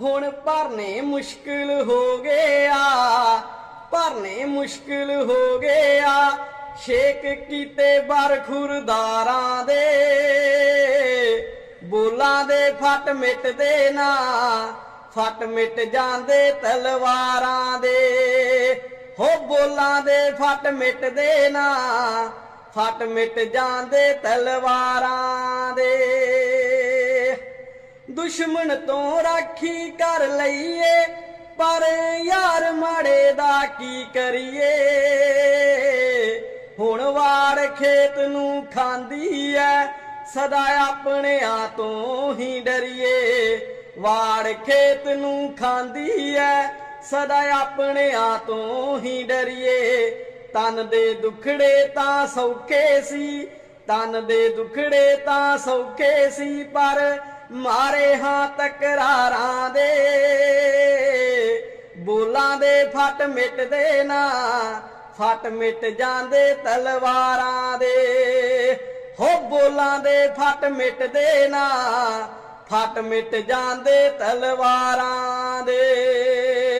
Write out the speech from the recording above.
ਹੁਣ ਭਰਨੇ ਮੁਸ਼ਕਿਲ ਹੋ ਗਿਆ, ਭਰਨੇ ਮੁਸ਼ਕਿਲ ਹੋ ਗਿਆ। ਸ਼ੇਕ ਕੀਤੇ ਬਰਖੁਰਦਾਰਾਂ ਦੇ, ਬੋਲਾਂ ਦੇ ਫਟ ਮਿਟਦੇ ਨਾ, ਫਟ ਮਿਟ ਜਾਂਦੇ ਤਲਵਾਰਾਂ ਦੇ। ਹੋ ਬੋਲਾਂ ਦੇ ਫਟ ਮਿਟਦੇ ਨਾ, ਫਟ ਮਿਟ ਜਾਂਦੇ ਤਲਵਾਰਾਂ ਦੁਸ਼ਮਣ ਤੋਂ ਰਾਖੀ ਕਰ ਲਈਏ, ਪਰ ਯਾਰ ਮਾੜੇ ਦਾ ਕੀ ਕਰੀਏ? ਹੁਣ ਵਾਰ ਖੇਤ ਨੂੰ ਖਾਂਦੀ ਐ, ਸਦਾ ਆਪਣਿਆਂ ਤੋਂ ਹੀ ਡਰੀਏ। ਵਾੜ ਖੇਤ ਨੂੰ ਖਾਂਦੀ ਐ, ਸਦਾ ਆਪਣਿਆਂ ਤੋਂ ਹੀ ਡਰੀਏ। ਤਨ ਦੇ ਦੁਖੜੇ ਤਾਂ ਸੌਖੇ ਸੀ, ਤਨ ਦੇ ਦੁਖੜੇ ਤਾਂ ਸੌਖੇ ਸੀ, ਪਰ ਮਾਰੇ ਹਾਂ ਤਕਰਾਰਾਂ ਦੇ। ਬੋਲਾਂ ਦੇ ਫਟ ਮਿਟਦੇ ਨਾ, ਫਟ ਮਿਟ ਜਾਂਦੇ ਤਲਵਾਰਾਂ ਦੇ। ਹੋ ਬੋਲਾਂ ਦੇ ਫਟ ਮਿਟਦੇ ਨਾ, ਫਟ ਮਿਟ ਜਾਂਦੇ ਤਲਵਾਰਾਂ